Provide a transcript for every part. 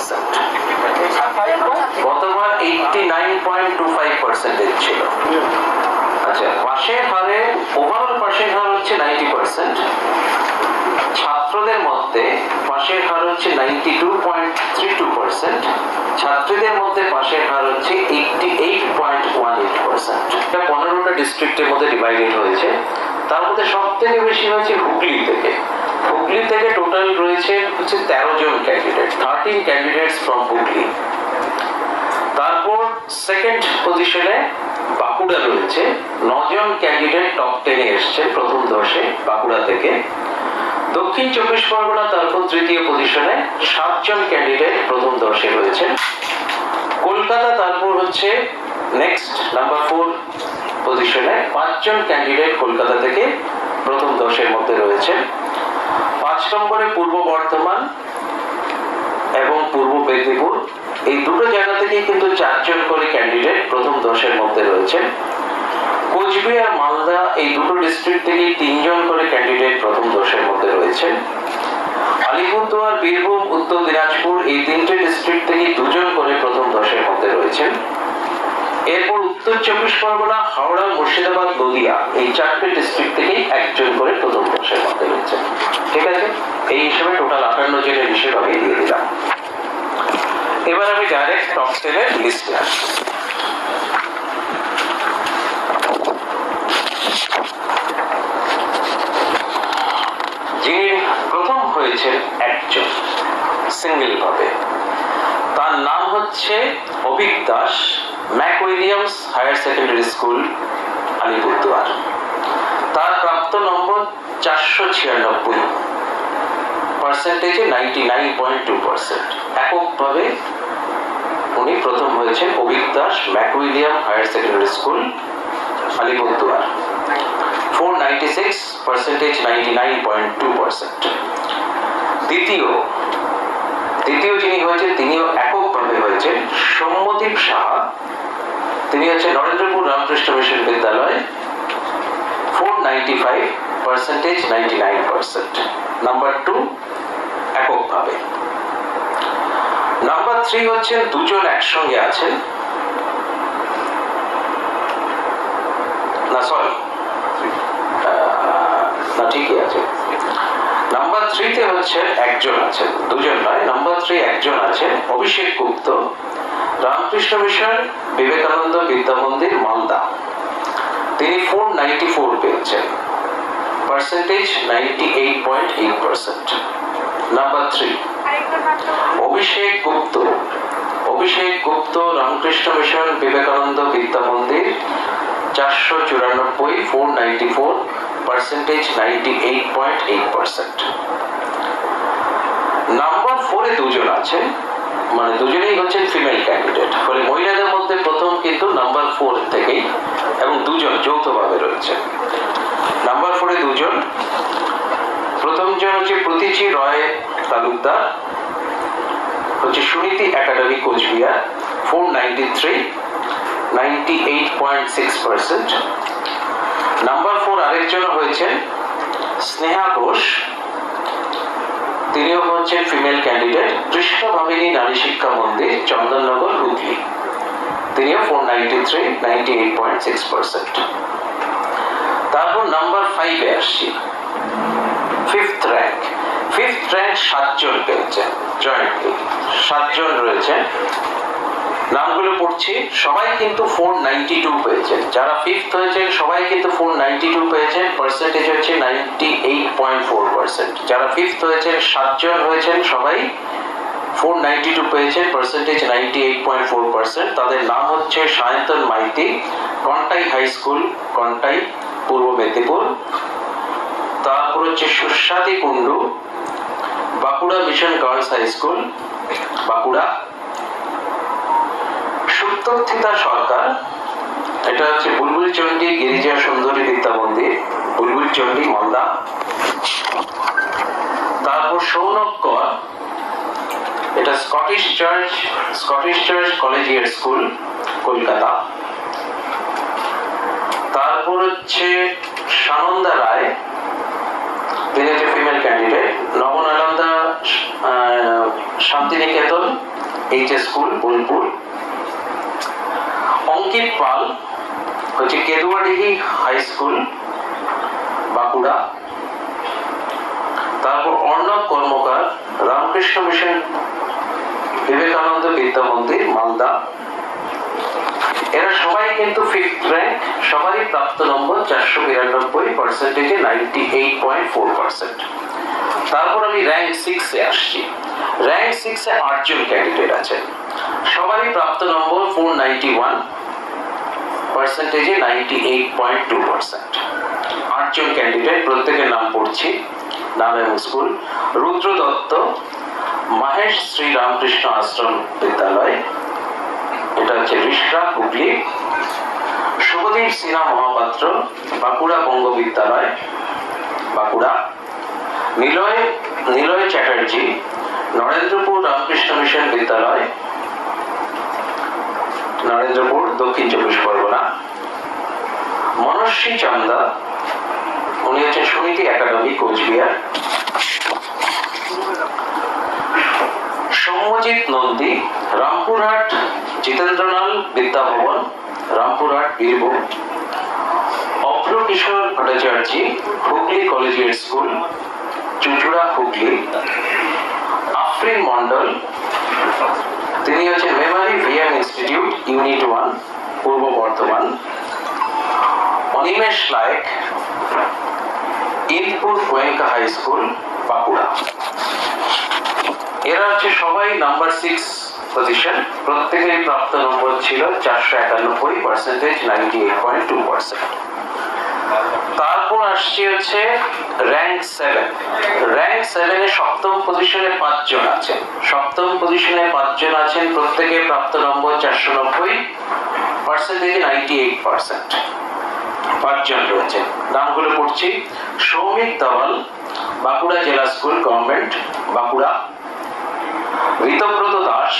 Percent গতবার আচ্ছা হার হচ্ছে নাইনটি পার্সেন্ট হচ্ছে ninety point one eight percent এটা পনেরোটা ডিস্ট্রিক্টের মধ্যে ডিভাইডেড হয়েছে। তার মধ্যে সব থেকে বেশি হয়েছে হুগলি থেকে হুগলি থেকে টোটাল রয়েছে হচ্ছে তেরো জন candidate thirteen candidates from Hooghly. তারপর সেকেন্ড পজিশনে বাঁকুড়া রয়েছে, নজন ক্যান্ডিডেট টপ টেনে এসছে প্রথম দশে বাঁকুড়া থেকে। দক্ষিণ চব্বিশ পরগনা, তারপর তৃতীয় পজিশনে সাতজন ক্যান্ডিডেট প্রথম দশে রয়েছে। কলকাতা, তারপর হচ্ছে নেক্সট নাম্বার ফোর পজিশনে পাঁচজন ক্যান্ডিডেট কলকাতা থেকে প্রথম দশের মধ্যে রয়েছে। পাঁচ নম্বরে পূর্ব বর্ধমান এবং পূর্ব মেদিনীপুর। এই দুটো জায়গা থেকেই কিন্তু চারজন করে ক্যান্ডিডেট প্রথম দশের মধ্যে রয়েছেন। কোচবিহার, মালদা এই দুটো ডিস্ট্রিক্ট থেকে তিনজন করে ক্যান্ডিডেট প্রথম দশের মধ্যে রয়েছেন। আলিপুরদুয়ার, বীরভূম, উত্তর দিনাজপুর এই তিনটে ডিস্ট্রিক্ট থেকে দুজন করে প্রথম দশের মধ্যে রয়েছেন। এরপর উত্তর চব্বিশ পরগনা, হাওড়া, মুর্শিদাবাদ, নদিয়া এই চারটে ডিস্ট্রিক্ট থেকেই একজন করে প্রথম দশের মধ্যে রয়েছে ঠিক আছে? এই হিসেবে টোটাল আটান্ন জনের হিসেবে আমি দিয়ে দিলাম। এবার আমি ডাইরেক্ট টপ টেনের লিস্টে আসি যিনি প্রথম হয়েছেন একজন সিঙ্গেল ভাবে। তার নাম হচ্ছে Abhik Das. Mac Williams higher secondary school, Alipurduar. তার প্রাপ্ত নম্বর চারশো ছিয়ানব্বই। পার্সেন্টেজে ninety nine point two percent. এককভাবে উনি প্রথম হয়েছেন Abhik Das Mac William higher secondary school, Alipurduar. Four ninety six, percentage ninety nine point two percent. দ্বিতীয় দ্বিতীয় যিনি হয়েছেন তিনিও এককভাবে হয়েছেন সৌম্যদীপ সাহা তিনি হচ্ছেন Narendrapur Ramakrishna mission Vidyalaya four ninety five percentage ninety nine percent number two এককভাবে। নাম্বার থ্রি হচ্ছেন, দুজন একসঙ্গে আছেন। না সরি না, ঠিকই আছে। নাম্বার থ্রিতে হচ্ছে একজন আছেন, দুজন নয় নাম্বার থ্রি একজন আছেন, অভিষেক গুপ্ত, রামকৃষ্ণ মিশন, বিবেকানন্দ বিদ্যা মালদা। তিনি ফোর নাইনটি ফোর পেয়েছেন percentage ninety eight point eight percent number three Abhishek Gupta Abhishek Gupta, Ramakrishna mission, Vivekananda Vidya Mandir, চারশো চুরানব্বই four ninety four eight percent number ফোরে দুজন আছেন মানে দুজনেই হচ্ছেন ফিমেল ক্যান্ডিডেট ফলে মহিলাদের মধ্যে প্রথম কিন্তু নাম্বার ফোর থেকেই এবং দুজন যৌথভাবে রয়েছে। নাম্বার ফোরে দুজন। প্রথমজন হচ্ছে প্রতীচি রয় তালুকদার, হচ্ছে Suniti academy Cooch Behar four ninety three ninety eight point six percent number four আরেকজন হয়েছেন স্নেহা ঘোষ। তিনিও হচ্ছেন ফিমেল ক্যান্ডিডেট, কৃষ্ণ ভাবিনী নারী শিক্ষা মন্দির, চন্দননগর, হুগলি। তিনিও four ninety three ninety eight point six percent তারপর নাম্বার ফাইভে আসছি। ফিফথ র্যাঙ্ক ফিফথ র্যাঙ্ক সাতজন পেয়েছেন জয়েন্টলি সাতজন রয়েছেন। নামগুলো পড়ছি। সবাই কিন্তু ফোর নাইনটি টু পেয়েছেন। যারা ফিফথ হয়েছেন, সবাই কিন্তু ফোর নাইনটি টু পেয়েছেন। পার্সেন্টেজ হচ্ছে ninety eight point four percent যারা ফিফথ হয়েছেন, সাতজন হয়েছেন, সবাই ফোর নাইনটি টু পেয়েছেন percentage ninety eight point four percent তাদের নাম হচ্ছে সায়ন্তন মাইতি, কন্টাই হাই স্কুল কন্টাই পূর্ব মেদিনীপুর। তারপর হচ্ছে Suswati Kundu, Bankura mission girls high school Bankura Suptathita Sarkar. এটা হচ্ছে বুলবুল চণ্ডী গিরিজা সুন্দরী বিদ্যা মন্দির বুলবুল চণ্ডী মালদা। তারপর সৌনক কর, এটা Scottish church Scottish church collegiate school, Kolkata. তারপর হচ্ছে সানন্দা রায়, তিনি হচ্ছে female candidate Nabananda Santiniketan H S school, Bolpur. Ankit Pal, হচ্ছে কেদুয়াডিহি হাই স্কুল, বাঁকুড়া। তারপর অর্ণব কর্মকার, রামকৃষ্ণ মিশন, বিবেকানন্দ বিদ্যা মন্দির, মালদা। এরা সবাই কিন্তু ফিফথ র্যাঙ্ক সবারই প্রাপ্ত নম্বর চারশো বিরানব্বই পার্সেন্টেজে ninety eight point four percent তারপর আমি র্যাঙ্ক সিক্সে আসছি। র্যাঙ্ক সিক্সে আটজন ক্যান্ডিডেট আছে। সবারই প্রাপ্ত নম্বর four ninety one পার্সেন্টেজে ninety eight point two percent আটজন ক্যান্ডিডেট প্রত্যেকের নাম পড়ছি নাম এবং স্কুল, রুদ্র দত্ত, মাহেশ শ্রী রামকৃষ্ণ আশ্রম বিদ্যালয়, এটা হচ্ছে রিসরা হুগলি, শুভদীপ সিনহা মহাপাত্র, বাঁকুড়া বঙ্গ বিদ্যালয়, বাঁকুড়া, নিলয় নিলয় চ্যাটার্জি, নরেন্দ্রপুর রামকৃষ্ণ মিশন বিদ্যালয় নরেন্দ্রপুর, দক্ষিণ চব্বিশ পরগনা। মনস্বী চান্দা, উনি হচ্ছেন সমিতি academy Cooch Behar Soumyajit Nandi, Rampurhat Jitendralal Vidyabhavan Rampurhat Birbhum. Abhra Kishore Bhattacharya, Hooghly collegiate school, Chuchura Hooghly. Afrin Mondal তিনি হচ্ছেন Memari V M institute, unit one, Purba Bardhaman. Animesh Layek Indpur Goenka high school, Bankura. এরা হচ্ছে সবাই number six position. প্রত্যেকেরই প্রাপ্ত নম্বর ছিল চারশো একানব্বই percentage ninety eight point two percent তারপর আসছে হচ্ছে র্যাঙ্ক সেভেন র্যাঙ্ক সেভেনে সপ্তম পজিশনে পাঁচজন আছেন সপ্তম পজিশনে পাঁচজন আছেন, প্রত্যেকে প্রাপ্ত নম্বর চারশো নব্বই পার্সেন্টেজ নাইনটি এইট পার্সেন্ট পাঁচজন রয়েছে। নামগুলো পড়ছি। Soumik Dawal Bankura Zilla school government, Bankura. Ritabrata Das,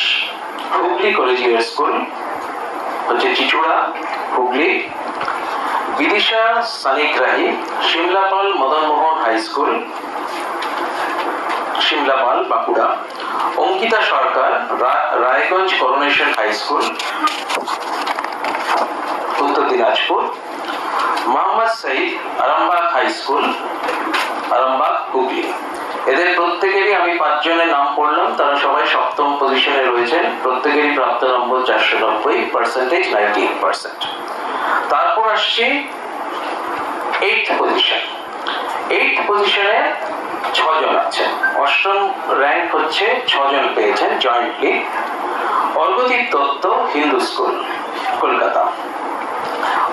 Hooghly collegiate school, হচ্ছে Chuchura, Hooghly. Bidisha Sanigrahi Simlapal Madanmohan high school Simlapal Bankura, Ankita Sarkar Raiganj coronation high school, Uttar Dinajpur, Mohammad Saeed Arambagh high school, Arambagh Hooghly. এদের প্রত্যেকেরই আমি পাঁচজনের নাম পড়লাম, তারা সবাই সপ্তম পজিশনে রয়েছেন, প্রত্যেকেরই প্রাপ্ত নম্বর চারশো নব্বই পার্সেন্টেজ নাইনটি পার্সেন্ট তারপর আসছি এইট পজিশন এইট পজিশনে ছজন আছেন অষ্টম র্যাঙ্ক হচ্ছে ছজন পেয়েছেন জয়েন্টলি অর্গদীপ দত্ত, হিন্দু স্কুল, কলকাতা।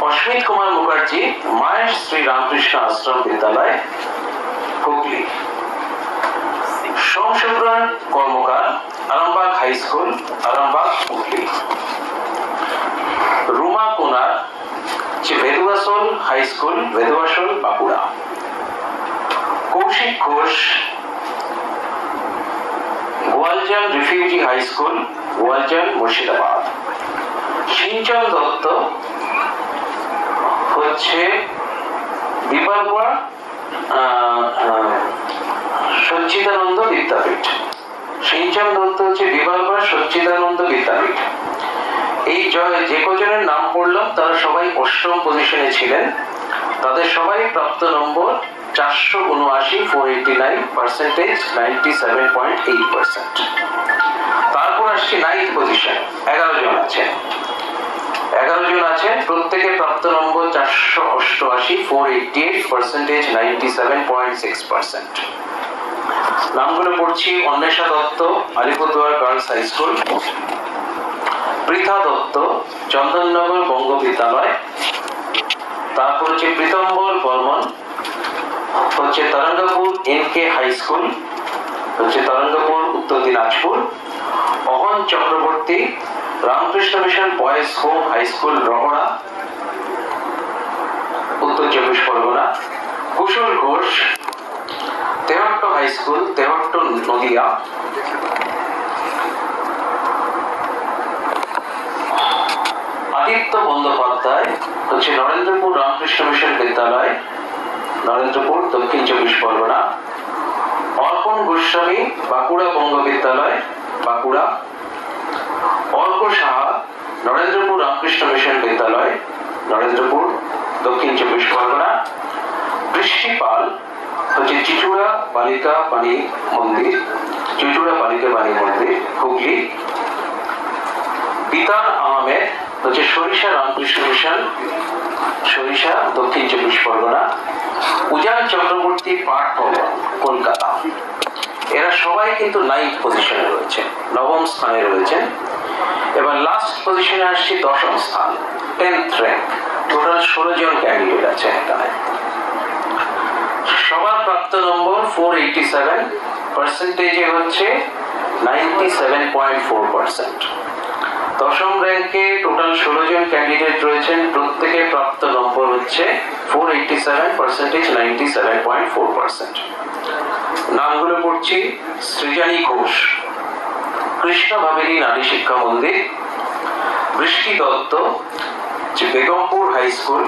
অশ্বিত কুমার মুখার্জি, মায়ের Shri Ramakrishna Ashram Vidyalaya, Hooghly. Somshukran Karmakar, Arambagh high school, Arambagh Hooghly. Ruma Kunar যে high school Bankura. Kaushik Ghosh Goaljan refugee high school Goaljan Murshidabad. Dutta হচ্ছে বিপারপুরা সচ্চিদানন্দ বিদ্যাপীঠ। সিঞ্চন দত্ত হচ্ছে বিপারপুরা সচ্চিদানন্দ বিদ্যাপীঠ। এই যে কজনের নাম পড়লাম তারা সবাই অষ্টম পজিশনে ছিলেন। তাদের সবাই প্রাপ্ত নম্বর চারশো উনআশি four eighty nine percentage ninety seven point eight percent তারপর আসছি নাইন্থ পজিশন এগারো জন আছেন এগারো জন আছেন, প্রত্যেকে প্রাপ্ত নম্বর চারশো অষ্টআশি four eighty eight percentage ninety seven point six percent নামগুলো পড়ছি, Anwesha Dutta, Alipurduar girls high school. Pritha Dutta, Chandannagar Banga Vidyalaya. তারপর হচ্ছে প্রীতম্বর বর্মন, হচ্ছে Tarangapur N K high school, হচ্ছে Tarangapur Uttar Dinajpur Ahan Chakraborty, Ramakrishna Mission boys home high school Rahara Uttar চব্বিশ Pargana, Kushal Ghosh, Tehatta high school, Tehatta Nadia. Aditya Bandyopadhyay হচ্ছে Narendrapur Ramakrishna mission Vidyalaya, Narendrapur Dakshin চব্বিশ পরগনা, অর্পণ Goswami Bankura Banga Vidyalaya, Bankura Arka Saha Narendrapur Ramakrishna mission Vidyalaya, Narendrapur Dakshin চব্বিশ পরগনা, বৃষ্টি পাল হচ্ছে চিচুড়া বালিকা পানি মন্দির, চিচুড়া বালিকা পানি মন্দির, হুগলি, বিতান আহমেদ হচ্ছে সরিষা, রামকৃষ্ণ মিশন, সরিষা, দক্ষিণ চব্বিশ পরগনা, উজান চক্রবর্তী পাঠ ভবন কলকাতা। এরা সবাই কিন্তু নাইন্থ পজিশনে রয়েছে, নবম স্থানে রয়েছেন এবার লাস্ট পজিশনে আসছি দশম স্থান টেন্থ র্যাঙ্ক টোটাল ষোলো জন ক্যান্ডিডেট আছে এখানে। সবার প্রাপ্ত নম্বর ফোর এইটি সেভেন পার্সেন্টেজে হচ্ছে ninety seven point four percent দশম র্যাঙ্কে টোটাল ষোলো জন ক্যান্ডিডেট রয়েছেন। প্রত্যেকের প্রাপ্ত নম্বর হচ্ছে four eighty seven percentage ninety seven point four percent নামগুলো পড়ছি। সৃজানী ঘোষ, কৃষ্ণ ভাবেরী নারী শিক্ষা মন্দির, বৃষ্টি দত্ত বেগমপুর হাই স্কুল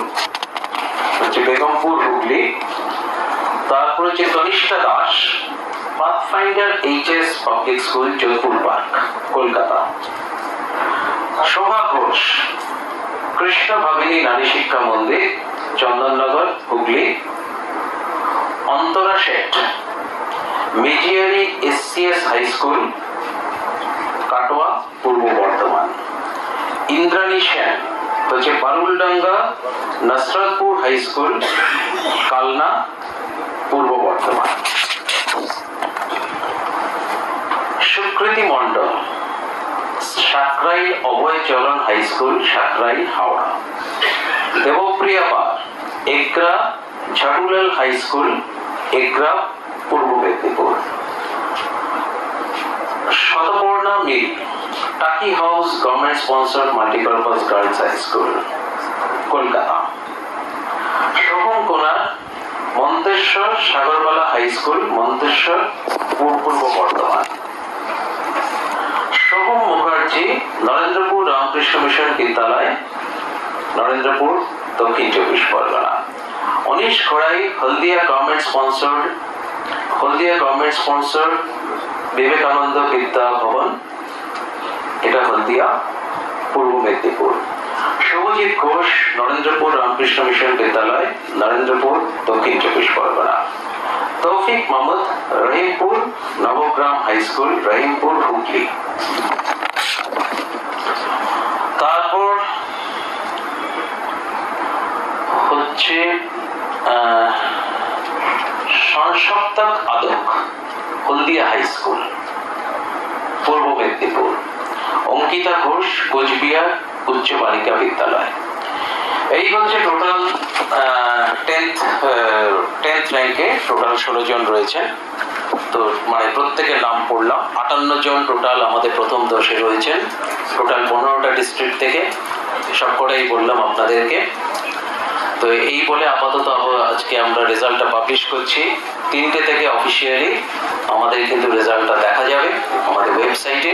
হচ্ছে বেগমপুর হুগলি, তারপর হচ্ছে Tanishtha Das Pathfinder HS public school Jodhpur Park Kolkata. Shobha Ghosh Krishna Bhabini Nari Shiksha Mandir, Chandannagar, Hooghly. Antara Seth. Mejiari SCS high school, Katwa, Purba Bardhaman. Indrani Sen, হচ্ছে Baruldanga Nasratpur high school, Kalna, Purba Bardhaman. Sukriti Mondal. Sakrai Abhaycharan high school Sakrai Howrah. Debpriya Pal Egra Jharulal high school Egra Purba Medinipur. Shatapurna Mil, Taki house government sponsored multipurpose girls high school Kolkata. Soham Konar Manteswar Sagarbala high school, Manteswar Purba Bardhaman. Mukherjee Narendrapur Ramakrishna Mission Vidyalaya, Narendrapur Dakshin চব্বিশ Parganas. Anish Kharai Haldia government sponsored Haldia government sponsored Vivekananda Vidya Bhavan. এটা Haldia, Purba Medinipur. Subhajit Ghosh, Narendrapur Ramakrishna mission Vidyalaya, Narendrapur Dakshin চব্বিশ Pargana. Toufiq Mahmud, Rahimpur Nabagram high school, Rahimpur Hooghly তারপর হচ্ছে Sansaptak Adak, Haldia high school, Purba Medinipur. Ankita Ghosh, Cooch Behar উচ্চ বালিকা বিদ্যালয়। এই হচ্ছে total tenth tenth র্যাঙ্কে টোটাল ষোলো জন রয়েছেন। তো মানে প্রত্যেকের নাম পড়লাম। আটান্ন জন টোটাল আমাদের প্রথম দশে রয়েছেন। টোটাল পনেরোটা ডিস্ট্রিক্ট থেকে। সবকটাই বললাম আপনাদেরকে। তো এই বলে আপাতত আজকে আমরা রেজাল্টটা পাবলিশ করছি। তিনটে থেকে অফিসিয়ালি আমাদের কিন্তু রেজাল্টটা দেখা যাবে আমাদের ওয়েবসাইটে